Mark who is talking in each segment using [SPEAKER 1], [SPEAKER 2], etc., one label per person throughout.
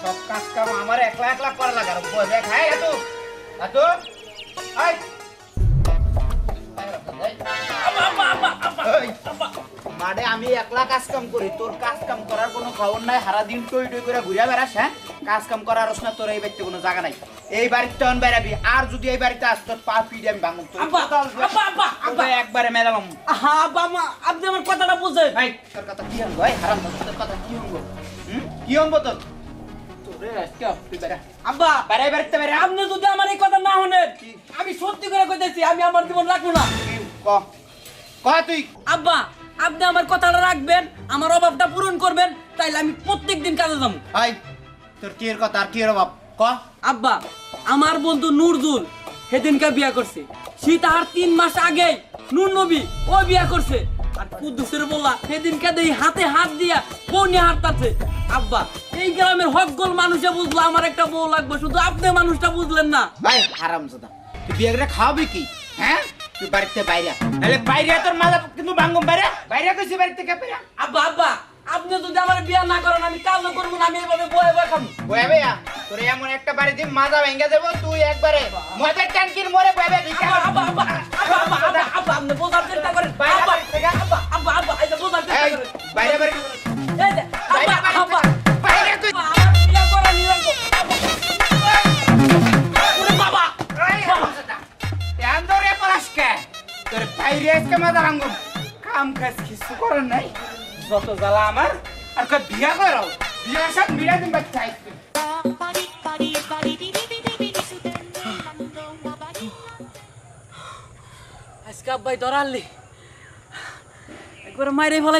[SPEAKER 1] সব কাজ কাম আমার একলা একলা করা লাগে আর বই দেখ হ্যাঁ এত এত আই মাডে আমি একলা কাজ কাম করি তোর কাজ কাম করার কোনো খবর নাই সারা দিন টই টই করে ঘুরে বেড়াস হ্যাঁ? কাজ কাম করার না তোর এই বাড়িতে কোনো জায়গা নাই। এই বাড়িতে তখন বেড়াবি আর যদি এই বাড়িতে আস তোর পা পিড়ে আমি ভাঙব তোর একবারে মেলাম
[SPEAKER 2] আহা আব্বা আপনি আমার কথাটা বুঝেন।
[SPEAKER 1] ভাই তোর কথা কি হঙ্গ ভাই হারাম তোর কথা কি হঙ্গ হুম? কি তোর?
[SPEAKER 2] আব্বা আপনি যদি আমার এই কথা না শুনেন আমি সত্যি করে কইতেছি আমি আমার জীবন রাখব না।
[SPEAKER 1] ক? ক তুই?
[SPEAKER 2] আব্বা আপনি আমার কথাটা রাখবেন আমার অভাবটা পূরণ করবেন তাইলে আমি প্রত্যেক দিন কাজে যাব।
[SPEAKER 1] তোর কি এর কথা আর কি এর অভাব? ক?
[SPEAKER 2] আব্বা আমার বন্ধু নুরজুল সেদিনকে বিয়া করছে। সে তাহার তিন মাস আগে নূর নবী ও বিয়া করছে। আর কুদ্দুসের বলা সেদিনকে দেই হাতে হাত দিয়া বউ নিয়ে হাঁটতাছে। আব্বা এই গ্রামের হকগোল মানুষে বুঝলো আমার একটা বউ লাগবে শুধু আপনি মানুষটা বুঝলেন না।
[SPEAKER 1] ভাই হারাম জাদা। তুই বিয়ে খাওয়াবি কি? হ্যাঁ? তুই বাড়িতে বাইরে। তাহলে বাইরে তোর মাজা কিন্তু বাঙ্গম বাইরে। বাইরে কইছি বাড়িতে কে বাইরে
[SPEAKER 2] আব্বা আব্বা আপনি যদি আমার বিয়া না করেন আমি কাজও করব না আমি এইভাবে বয়ে বয়ে খাব।
[SPEAKER 1] বয়া ভাইয়া তোর এমন একটা বাড়ি দিন মাজা ভেঙে দেবো তুই একবারে মদের ট্যাঙ্কির মরে বয়াবে
[SPEAKER 2] আব্বা
[SPEAKER 1] যত জ্বালা আমার, আর কই বিয়া করো? বিয়া সব মিলা দিন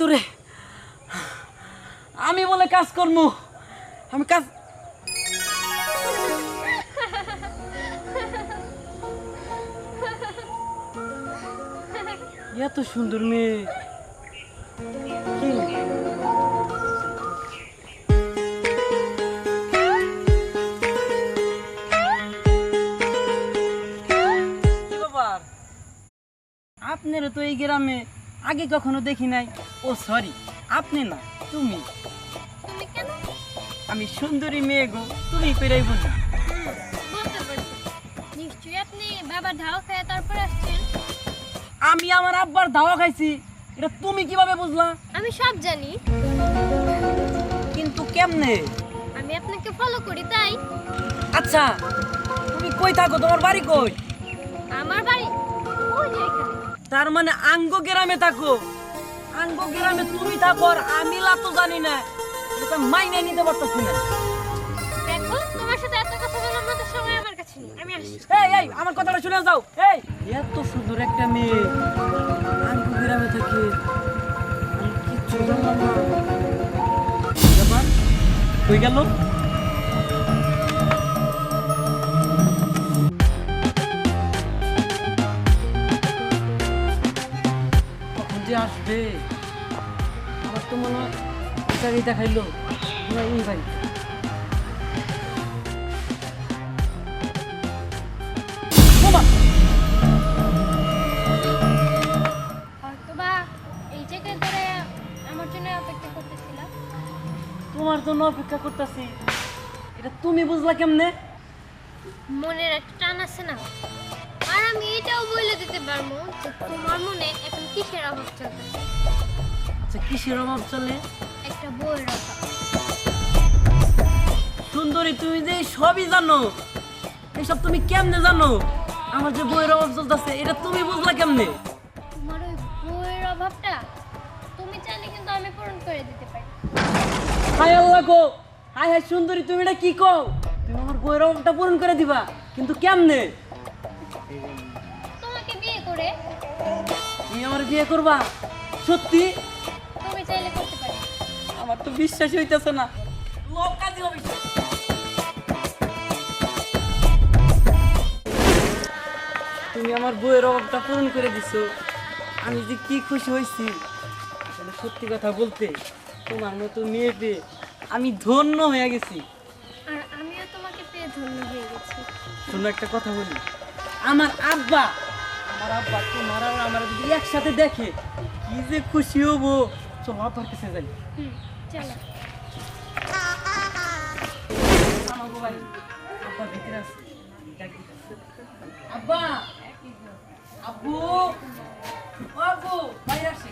[SPEAKER 2] তোরে। আমি বলে কাজ করব আমি কাজ এত সুন্দর মেয়ে। আপনার তো এই গ্রামে আগে কখনো দেখি নাই। ও সরি আপনি না তুমি।
[SPEAKER 3] তুমি কেন?
[SPEAKER 2] আমি সুন্দরী মেয়ে গো তুমি পেরাই বুঝি।
[SPEAKER 3] নিশ্চয়ই আপনি বাবার ঢাল খেয়ে তারপর আসছেন।
[SPEAKER 2] আমি আমার আব্বার দাওয়া খাইছি এটা তুমি কীভাবে বুঝলা?
[SPEAKER 3] আমি সব জানি।
[SPEAKER 2] কিন্তু কেমনে?
[SPEAKER 3] আমি আপনাকে ফলো করি তাই?
[SPEAKER 2] আচ্ছা তুমি কই থাকো? তোমার বাড়ি কই?
[SPEAKER 3] আমার বাড়ি? ওই যে এখানে।
[SPEAKER 2] তার মানে আঙ্গ গ্রামে থাকো। আঙ্গ গ্রামে তুমি থাকো আর আমি তো জানি না। এটা মাইনে নিতে পারতেছি না।
[SPEAKER 3] দেখো তোমার সাথে এত কথা বলার মতো সময় আমার কাছে নেই। আমি আসছি।
[SPEAKER 2] এই এই আমার কথাটা শুনে যাও। এই এত সুন্দর একটা মেয়ে। আঙ্গ গ্রামে থাকে আমি কিচ্ছু জানলাম না। ব্যাপার কই গেল? যে আসবে। আমার তো মনে হয় চাকরি দেখাইলো। এই
[SPEAKER 3] করতেছিলাম
[SPEAKER 2] তোমার জন্য অপেক্ষা করতেছি। এটা তুমি বুঝলা কেমনে?
[SPEAKER 3] মনের একটা টান আছে না? আমি এটাও বলে দিতে পারব যে তোমার মনে এখন কিসের অভাব চলতেছে
[SPEAKER 2] আচ্ছা কিসের অভাব চলে?
[SPEAKER 3] একটা বইয়ের অভাব।
[SPEAKER 2] সুন্দরী তুমি যে সবই জানো এসব তুমি কেমনে জানো? আমার যে বইয়ের অভাব চলতেছে এটা তুমি বুঝলা কেমনে?
[SPEAKER 3] তোমার ওই বইয়ের অভাবটা তুমি চাইলে কিন্তু আমি পূরণ করে দিতে পারি।
[SPEAKER 2] হাই আল্লাহ গো! হাই হাই সুন্দরী তুমি এটা কি কও? তুমি আমার বইয়ের অভাবটা পূরণ করে দিবা কিন্তু কেমনে? তুমি আমার বিয়ে করবা? সত্যি?
[SPEAKER 3] তুমি চাইলে করতে পারি।
[SPEAKER 2] আমার তো বিশ্বাসই হইতেছে না। লোক কাজে হবে তুমি আমার বইয়ের অভাবটা পূরণ করে দিছো। আমি যে কি খুশি হয়েছি আসলে সত্যি কথা বলতে তোমার মতো মেয়ে পেয়ে আমি ধন্য হয়ে গেছি।
[SPEAKER 3] আর আমিও তোমাকে পেয়ে ধন্য হয়ে গেছি।
[SPEAKER 2] শোনো একটা কথা বলি। আমার আব্বা আমার আব্বা তোমার আর যদি একসাথে দেখে কি যে খুশি হব। চলো আব্বার কাছে যাই। আব্বা ভিতরে আছে। আব্বা! আব্বু! আব্বু বাইরে আসে।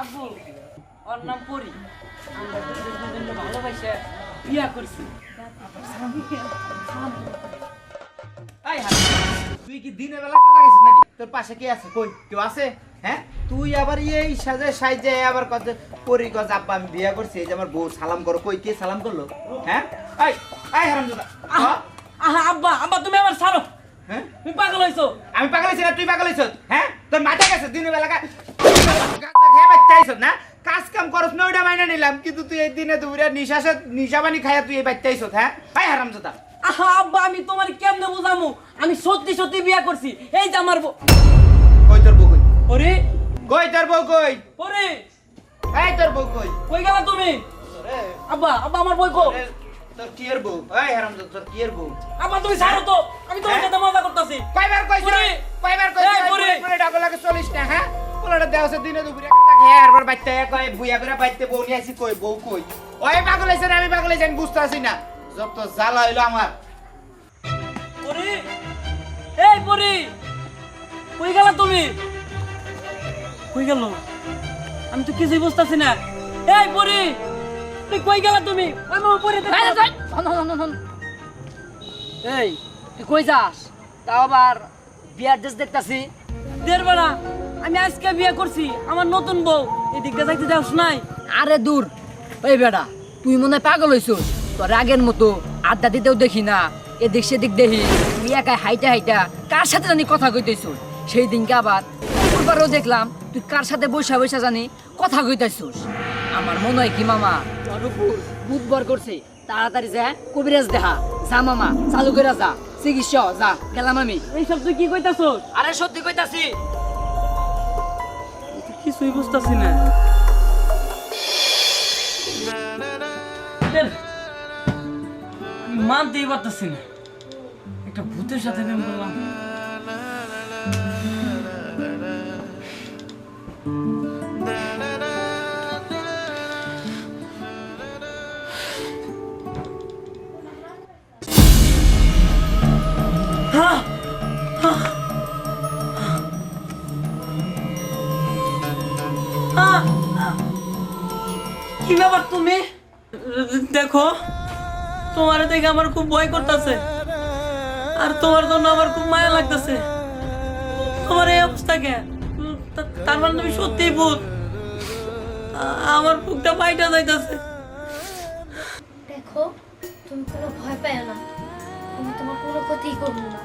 [SPEAKER 2] আব্বু ওর নাম পরি। আমরা ভালোবাসে বিয়া করছি।
[SPEAKER 1] এই হাত। তুই কি দিনের বেলা গেছিস নাকি? তোর পাশে কে আছে? কই? কেউ আছে? হ্যাঁ? তুই আবার এই সাজে আবার কত পরি কজ আব্বা আমি বিয়া করছি এই যে আমার বউ সালাম করো। কই কে সালাম করল? হ্যাঁ? এই এই হারামজাদা।
[SPEAKER 2] আহা আব্বা আব্বা তুমি আমার ছাড়ো।
[SPEAKER 1] হ্যাঁ?
[SPEAKER 2] তুমি পাগল হইছো।
[SPEAKER 1] আমি পাগল হইছি না তুই পাগল হইছ? হ্যাঁ? তোর মাথা গেছে দিনের বেলা খেয়ে না? কাজ কাম করস না ওইটা মাইনা নিলাম কিন্তু তুই এই দিনে দুপুরে নিশাসে নিশাবানি খাইয়া তুই এই বাচ্চা আইছত হ্যাঁ? এই হারামজাদা।
[SPEAKER 2] আব্বা আমি তোমার কেমনে বুঝামু? আমি সত্যি সত্যি বিয়া করছি। এই যে আমার বউ।
[SPEAKER 1] কই তোর বউ কই?
[SPEAKER 2] ওরে।
[SPEAKER 1] কই তোর বউ কই?
[SPEAKER 2] ওরে।
[SPEAKER 1] এই তোর বউ কই?
[SPEAKER 2] কই গেলা তুমি? আব্বা আব্বা আমার বই কো
[SPEAKER 1] তোর কিয়ের বউ? এই হারামজাদা তোর কিয়ের বউ?
[SPEAKER 2] আব্বা তুমি ছাড়ো তো। আমি তোমার
[SPEAKER 1] হ্যাঁ?
[SPEAKER 2] সাথে মজা করতেছি।
[SPEAKER 1] কয়বার কইছ
[SPEAKER 2] পুরি!
[SPEAKER 1] কয়বার কইছ
[SPEAKER 2] এই, পুরে
[SPEAKER 1] ডাকো লাগে চলিস না হ্যাঁ? পোলাটা দিনে দুপুরে আরবার বাইতে কয় করে বাইতে বউ নিয়ে আইছি কই বউ কই? ওই পাগল হইছে আমি পাগল হইছি আমি বুঝতে আসি না। যত জ্বালা হইল আমার।
[SPEAKER 2] পরি এই পরি কই গেলা তুমি? কই গেল? আমি তো কিছুই বুঝতাছি না। এই পরি তুই কই গেলা তুমি?
[SPEAKER 4] এই তুই কই যাস? তাও আবার বিয়ার ড্রেস দেখতাছি।
[SPEAKER 2] বেলা আমি আজকে বিয়ে করছি আমার নতুন বউ। এদিক যাইতে যাস নাই?
[SPEAKER 4] আরে দূর। ওই বেটা তুই মনে হয় পাগল হইছিস। তোর আগের মতো আড্ডা দিতেও দেখি না। এদিক সেদিক দেখি তুই একাই হাইটা হাইটা কার সাথে জানি কথা কইতেছ? সেই দিনকে আবার পূর্বারও দেখলাম তুই কার সাথে বৈশা বৈশা জানি কথা কইতেছিস আমার মনে হয় কি মামা? উপর বুধবার করছে। তাড়াতাড়ি যা কবিরাজ দেখা। যা মামা চালু করে যা। চিকিৎসা যা গেলাম আমি।
[SPEAKER 2] এইসব তুই কি কইতাছ?
[SPEAKER 4] আরে সত্যি কইতাছি।
[SPEAKER 2] কিছুই বুঝতাছি না। মানতেই পারতাছি না। একটা ভূতের সাথে প্রেম করলাম! কি ব্যাপার তুমি দেখো, তোমার দেখে আমার খুব ভয় করতেছে আর তোমার জন্য আমার খুব মায়া লাগতেছে। তোমার এই অবস্থা কে? তার মানে তুমি সত্যি ভূত। আমার বুকটা পাইটা যাইতেছে।
[SPEAKER 3] দেখো তুমি কোনো ভয় পাও না। আমি তোমার কোনো ক্ষতিই করব না।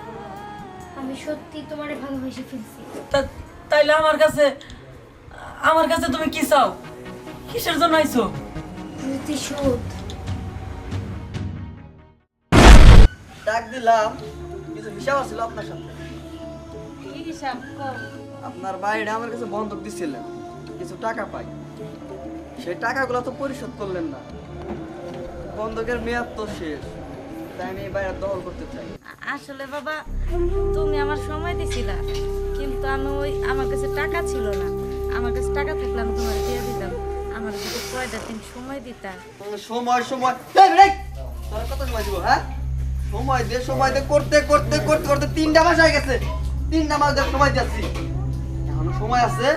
[SPEAKER 3] আমি সত্যি তোমারে ভালোবেসে ফেলছি।
[SPEAKER 2] তাইলে আমার কাছে আমার কাছে তুমি কি চাও? কিসের জন্য আইছো?
[SPEAKER 3] প্রতিশোধ
[SPEAKER 5] ডাক দিলাম। হিসাব আছিল আপনার সাথে। আপনার বাইরে আমার কাছে বন্ধক দিছিলেন কিছু টাকা পাই। সেই টাকাগুলো তো পরিশোধ করলেন না। বন্ধকের মেয়াদ তো শেষ তাই আমি বাইরে দখল করতে চাই।
[SPEAKER 6] আসলে বাবা তুমি আমার সময় দিছিলা কিন্তু আমি ওই আমার কাছে টাকা ছিল না। আমার কাছে টাকা থাকলে আমি তোমার দিয়ে দিতাম। আমার যদি কয়টা দিন সময় দিতা?
[SPEAKER 5] সময় সময়! তোর কত সময় দিব হ্যাঁ? সময় দে সময় দে করতে করতে করতে করতে তিনটা মাস হয়ে গেছে। তিনটা মাস ধরে সময় এখনও সময় আছে।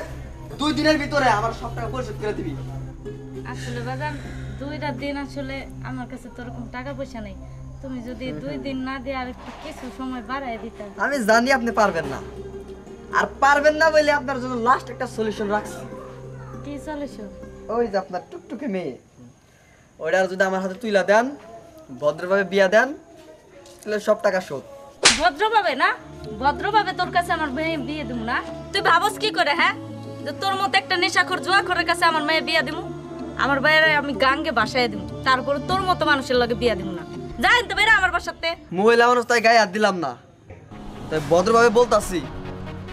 [SPEAKER 5] দুই দিনের ভিতরে আমার সব টাকা পরিশোধ করে দিবি।
[SPEAKER 6] আসলে দুইটা দিন আসলে আমার কাছে তো ওরকম টাকা পয়সা নেই। তুমি যদি দুই দিন না দিয়ে আর একটু কিছু সময় বাড়াই দিতা।
[SPEAKER 5] আমি জানি আপনি পারবেন না। আর পারবেন না বলে আপনার জন্য লাস্ট একটা সলিউশন রাখছি।
[SPEAKER 6] কি চলেছো
[SPEAKER 5] ওই যে আপনার টুকটুকে মেয়ে। ওইটা যদি আমার হাতে তুইলা দেন ভদ্রভাবে বিয়া দেন তাহলে সব টাকা শোধ।
[SPEAKER 6] ভদ্রভাবে না? ভদ্রভাবে তোর কাছে আমার মেয়ে বিয়ে দিব না? তুই ভাবস কি করে হ্যাঁ? যে তোর মতো একটা নেশাখোর জুয়াখোরের কাছে আমার মেয়ে বিয়ে দিব আমার বাইরে আমি গাঙ্গে বাসায় দিব তারপরে তোর মতো মানুষের লগে বিয়ে দিব না। যাই তো বেরা আমার বাসাতে।
[SPEAKER 5] মহিলা মানুষ তাই গায়ে হাত দিলাম না। তাই ভদ্রভাবে বলতাছি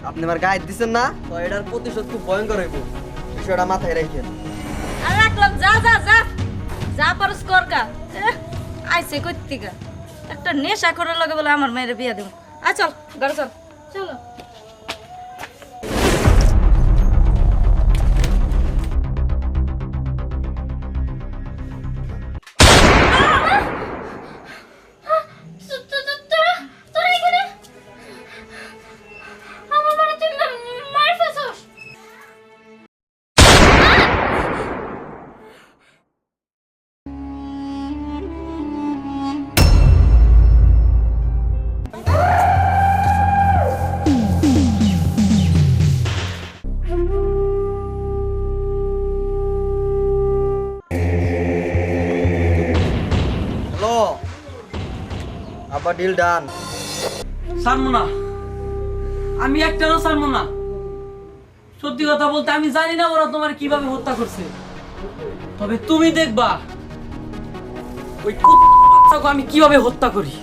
[SPEAKER 5] আপনি আমার গায়ে হাত দিচ্ছেন না তো এটার প্রতিশোধ খুব ভয়ঙ্কর হইব। বিষয়টা মাথায় রেখে
[SPEAKER 6] আর রাখলাম যা যা যা। যা পারস কর গা এহ, আইসে কইতিকা একটা নেশাখোরের লগে বলে আমার মেয়ের বিয়ে দিব। আ চল ঘরে চল।
[SPEAKER 3] চলো।
[SPEAKER 5] আবার ডিল ডান
[SPEAKER 2] সারমো না আমি একটারও সারমো না সত্যি কথা বলতে আমি জানি না ওরা তোমার কীভাবে হত্যা করছে। তবে তুমি দেখবা, ওই আমি কীভাবে হত্যা করি।